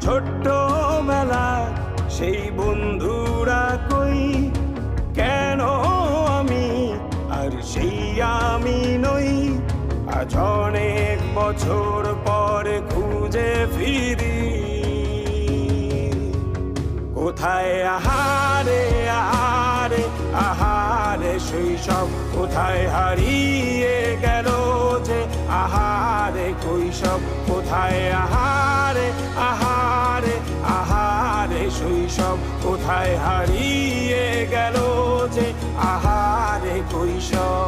ছোট্ট বেলা সেই বন্ধুরা কই? কেন আমি আর সেই আমি নই? আজ অনেক বছর পরে খুঁজে ফিরি। কোথায় আহারে আহারে আহারে শৈশব কোথায় হারিয়ে গেল যে আহারে কৈশব কোথায় আহারে কোথায় হারিয়ে গেল যে আহারে কৈশব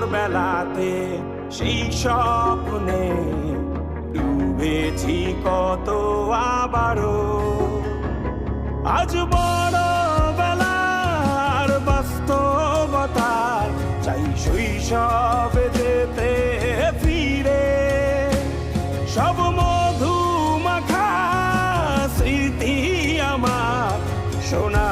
ভোর বেলাতে সেই স্বপ্নে ডুবেছি কত আবারও। আজ বড় বেলার বাস্তবতার চাই সব যেতে ফিরে। সব মধু মাখা স্মৃতি আমার সোনা